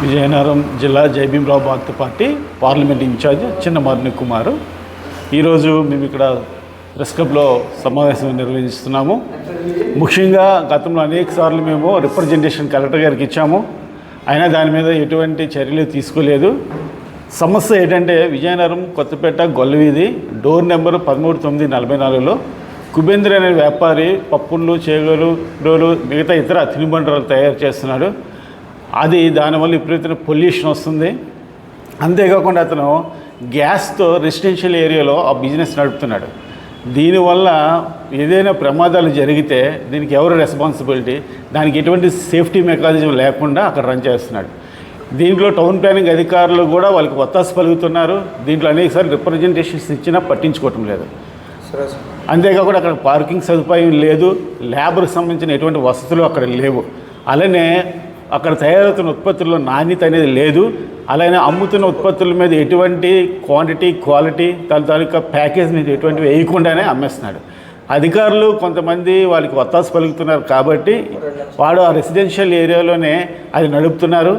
విజయనగరం జిల్లా Jaibhimrao Bharat party parliament incharge Chinnamarini Kumar. ఈరోజు మేము ఇక్కడ ప్రెస్ క్లబ్లో సమావేశం నిర్వహిస్తున్నాము. ముఖ్యంగా గతంలో అనేక సార్లు మేము రిప్రజెంటేషన్ కలెక్టర్ గారికి ఇచ్చాము. అయినా దాని మీద ఎటువంటి చర్యలు తీసుకోలేదు. సమస్య ఏంటంటే విజయనగరం కొత్తపేట గొల్లవీధి డోర్ నెంబర్ పదమూడు తొమ్మిది నలభై నాలుగులో కుబేంద్ర అనే వ్యాపారి పప్పుళ్ళు చేగలు డోలు మిగతా ఇతర తినుబండరాలు తయారు చేస్తున్నాడు. అది దానివల్ల విపరీతమైన పొల్యూషన్ వస్తుంది. అంతేకాకుండా అతను గ్యాస్తో రెసిడెన్షియల్ ఏరియాలో ఆ బిజినెస్ నడుపుతున్నాడు. దీనివల్ల ఏదైనా ప్రమాదాలు జరిగితే దీనికి ఎవరు రెస్పాన్సిబిలిటీ? దానికి ఎటువంటి సేఫ్టీ మెకానిజం లేకుండా అక్కడ రన్ చేస్తున్నాడు. దీంట్లో టౌన్ ప్లానింగ్ అధికారులు కూడా వాళ్ళకి ఒత్తాసు పలుకుతున్నారు. దీంట్లో అనేకసార్లు రిప్రజెంటేషన్స్ ఇచ్చినా పట్టించుకోవటం లేదు. అంతేకాకుండా అక్కడ పార్కింగ్ సదుపాయం లేదు. ల్యాబ్కి సంబంధించిన ఎటువంటి వసతులు అక్కడ లేవు. అలానే అక్కడ తయారవుతున్న ఉత్పత్తుల్లో నాణ్యత అనేది లేదు. అలానే అమ్ముతున్న ఉత్పత్తుల మీద ఎటువంటి క్వాంటిటీ క్వాలిటీ తన తాలూకా ప్యాకేజ్ మీద ఎటువంటివి వేయకుండానే అమ్మేస్తున్నాడు. అధికారులు కొంతమంది వాళ్ళకి ఒత్తాసు పలుకుతున్నారు కాబట్టి వాడు ఆ రెసిడెన్షియల్ ఏరియాలోనే అది నడుపుతున్నారు.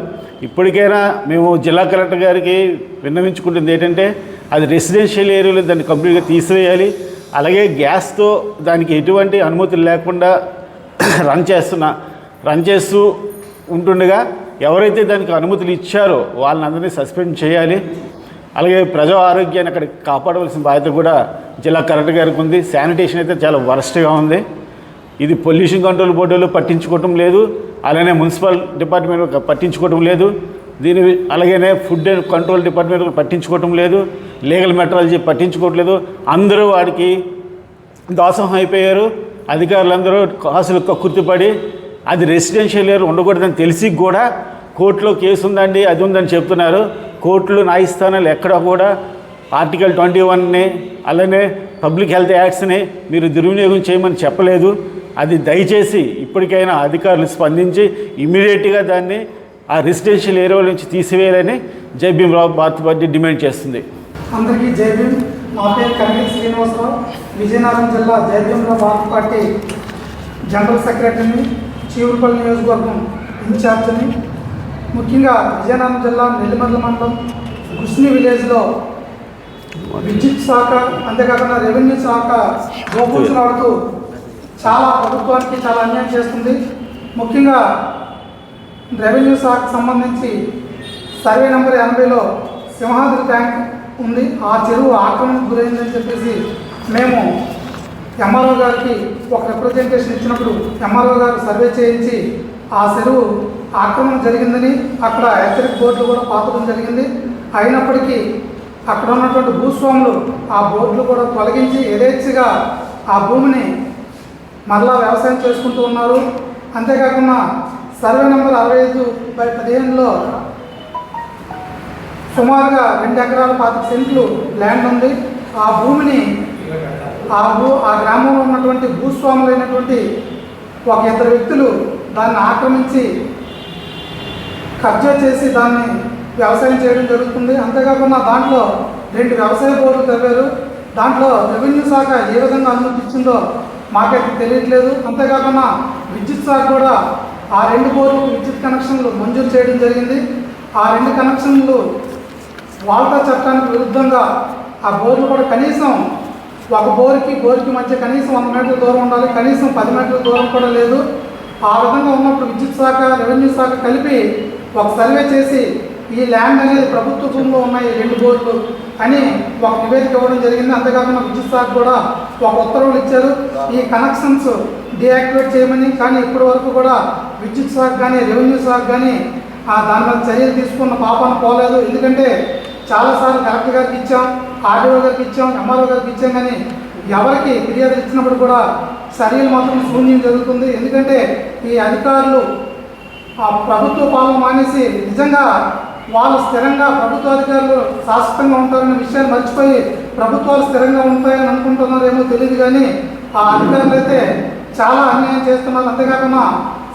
ఇప్పటికైనా మేము జిల్లా కలెక్టర్ గారికి విన్నవించుకుంటుంది ఏంటంటే అది రెసిడెన్షియల్ ఏరియాలో దాన్ని కంప్లీట్గా తీసివేయాలి. అలాగే గ్యాస్తో దానికి ఎటువంటి అనుమతులు లేకుండా రన్ చేస్తున్న రన్ చేస్తూ ఉంటుండగా ఎవరైతే దానికి అనుమతులు ఇచ్చారో వాళ్ళని అందరినీ సస్పెండ్ చేయాలి. అలాగే ప్రజా ఆరోగ్యాన్ని అక్కడ కాపాడవలసిన బాధ్యత కూడా జిల్లా కలెక్టర్ గారికి ఉంది. శానిటేషన్ అయితే చాలా వరస్ట్గా ఉంది. ఇది పొల్యూషన్ కంట్రోల్ బోర్డులు పట్టించుకోవటం లేదు. అలానే మున్సిపల్ డిపార్ట్మెంట్ పట్టించుకోవటం లేదు. దీని అలాగనే ఫుడ్ అండ్ కంట్రోల్ డిపార్ట్మెంట్ పట్టించుకోవటం లేదు. లీగల్ మెట్రాలజీ పట్టించుకోవట్లేదు. అందరూ వాడికి దోసం అయిపోయారు. అధికారులందరూ కాసులు కక్కుర్తిపడి అది రెసిడెన్షియల్ ఏరియా ఉండకూడదని తెలిసి కూడా కోర్టులో కేసు ఉందండి అది ఉందని చెప్తున్నారు. కోర్టులు న్యాయస్థానాలు ఎక్కడ కూడా ఆర్టికల్ ట్వంటీ వన్ని అలానే పబ్లిక్ హెల్త్ యాక్ట్స్ని మీరు దుర్వినియోగం చేయమని చెప్పలేదు. అది దయచేసి ఇప్పటికైనా అధికారులు స్పందించి ఇమీడియట్గా దాన్ని ఆ రెసిడెన్షియల్ ఏరియా నుంచి తీసివేయాలని జై రావు భారత పార్టీ డిమాండ్ చేస్తుంది. అందరికీ జై మా పేరు కనిగిరి శ్రీనివాసరావు. విజయనగరం జిల్లా జై రావు భారత పార్టీ జనరల్ సెక్రటరీని చీవురుపల్లి నియోజకవర్గం ఇన్ఛార్జిని ముఖ్యంగా విజయనగరం జిల్లా నెల్లిమర్ల మండలం కృష్ణి విలేజ్లో విద్యుత్ శాఖ అంతేకాకుండా రెవెన్యూ శాఖ గోపూసలాడుతూ చాలా ప్రభుత్వానికి చాలా అన్యాయం చేస్తుంది. ముఖ్యంగా రెవెన్యూ శాఖకు సంబంధించి సర్వే నెంబర్ ఎనభైలో సింహాద్రి ట్యాంక్ ఉంది. ఆ చెరువు ఆక్రమణకు గురైందని చెప్పేసి మేము ఎంఆర్ఓ గారికి ఒక రిప్రజెంటేషన్ ఇచ్చినప్పుడు ఎంఆర్ఓ గారు సర్వే చేయించి ఆ చెరువు ఆక్రమణ జరిగిందని అక్కడ హెచ్చరిక బోర్డులు కూడా పాతడం జరిగింది. అయినప్పటికీ అక్కడ ఉన్నటువంటి భూస్వాములు ఆ బోర్డులు కూడా తొలగించి యథేచ్ఛగా ఆ భూమిని మరలా వ్యవసాయం చేసుకుంటూ ఉన్నారు. అంతేకాకుండా సర్వే నెంబర్ అరవై ఐదు బై పదిహేనులో సుమారుగా రెండు ఎకరాల పాతిక సెంట్లు ల్యాండ్ ఉంది. ఆ భూమిని ఆ భూ ఆ గ్రామంలో ఉన్నటువంటి భూస్వాములైనటువంటి ఒక ఇద్దరు వ్యక్తులు దాన్ని ఆక్రమించి కబ్జా చేసి దాన్ని వ్యవసాయం చేయడం జరుగుతుంది. అంతేకాకుండా దాంట్లో రెండు వ్యవసాయ బోర్డులు తవ్వారు. దాంట్లో రెవెన్యూ శాఖ ఏ విధంగా అనుమతిచ్చిందో మాకైతే తెలియట్లేదు. అంతేకాకుండా విద్యుత్ శాఖ కూడా ఆ రెండు బోర్లు విద్యుత్ కనెక్షన్లు మంజూరు చేయడం జరిగింది. ఆ రెండు కనెక్షన్లు వాల్తా చట్టానికి విరుద్ధంగా ఆ బోర్లు కూడా కనీసం ఒక బోర్కి బోర్కి మధ్య కనీసం వంద మీటర్ల దూరం ఉండాలి. కనీసం పది మీటర్ల దూరం కూడా లేదు. ఆ విధంగా ఉన్నప్పుడు విద్యుత్ శాఖ రెవెన్యూ శాఖ కలిపి ఒక సర్వే చేసి ఈ ల్యాండ్ అనేది ప్రభుత్వ భూమిలో ఉన్నాయి రెండు బోర్డులు అని ఒక నివేదిక ఇవ్వడం జరిగింది. అంతేకాకుండా విద్యుత్ శాఖ కూడా ఒక ఉత్తర్వులు ఇచ్చారు. ఈ కనెక్షన్స్ డియాక్టివేట్ చేయమని కానీ ఇప్పటి వరకు కూడా విద్యుత్ శాఖ కానీ రెవెన్యూ శాఖ కానీ ఆ దాని మీద చర్యలు తీసుకున్న పాపాన పోలేదు. ఎందుకంటే చాలాసార్లు కలెక్టర్ గారికి ఇచ్చాం. ఆర్డీఓ గారికి ఇచ్చాం ఎంఆర్ఓ గారికి ఇచ్చాం కానీ ఎవరికి ఫిర్యాదు ఇచ్చినప్పుడు కూడా చర్యలు మాత్రం శూన్యం జరుగుతుంది. ఎందుకంటే ఈ అధికారులు ఆ ప్రభుత్వ పాలన మానేసి నిజంగా వాళ్ళు స్థిరంగా ప్రభుత్వ అధికారులు శాశ్వతంగా ఉంటారనే విషయాన్ని మర్చిపోయి ప్రభుత్వాలు స్థిరంగా ఉంటాయని అనుకుంటున్నారేమో తెలియదు కానీ ఆ అధికారులు అయితే చాలా అన్యాయం చేస్తున్నారు. అంతేకాకుండా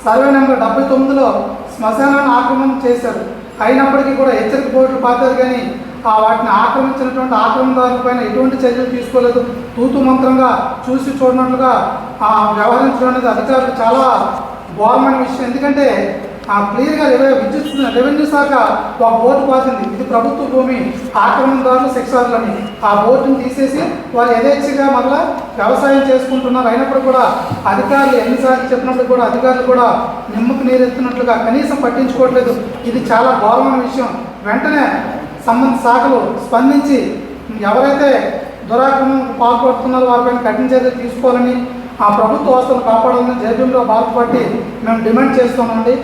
సర్వే నెంబర్ డెబ్బై తొమ్మిదిలో శ్మశానాన్ని ఆక్రమణ చేశారు. అయినప్పటికీ కూడా హెచ్చరిక బోర్డులు పాతారు కానీ ఆ వాటిని ఆక్రమించినటువంటి ఆక్రమణదారుల పైన ఎటువంటి చర్యలు తీసుకోలేదు. తూతు మంత్రంగా చూసి చూడనట్లుగా ఆ వ్యవహరించడం అనేది అధికారులు చాలా ఘోరమైన విషయం. ఎందుకంటే ఆ క్లియర్గా ఇరవై విద్యుత్ రెవెన్యూ శాఖ ఒక బోర్డు పాసింది ఇది ప్రభుత్వ భూమి ఆక్రమణదారులు శిక్షారులని ఆ బోర్డుని తీసేసి వారు యథేచ్ఛగా మళ్ళా వ్యవసాయం చేసుకుంటున్నారు. అయినప్పుడు కూడా అధికారులు ఎన్నిసార్లు చెప్పినప్పుడు కూడా అధికారులు కూడా నిమ్మకు నీరెత్తున్నట్లుగా కనీసం పట్టించుకోవట్లేదు. ఇది చాలా ఘోరమైన విషయం. వెంటనే సంబంధ శాఖలు స్పందించి ఎవరైతే దురాక్రమణకు పాల్పడుతున్నారో వారిపైన కఠిన చర్యలు తీసుకోవాలని ఆ ప్రభుత్వ వ్యవస్థను కాపాడాలని జేబీఎంలో బాధపడి మేము డిమాండ్ చేస్తున్నామండి.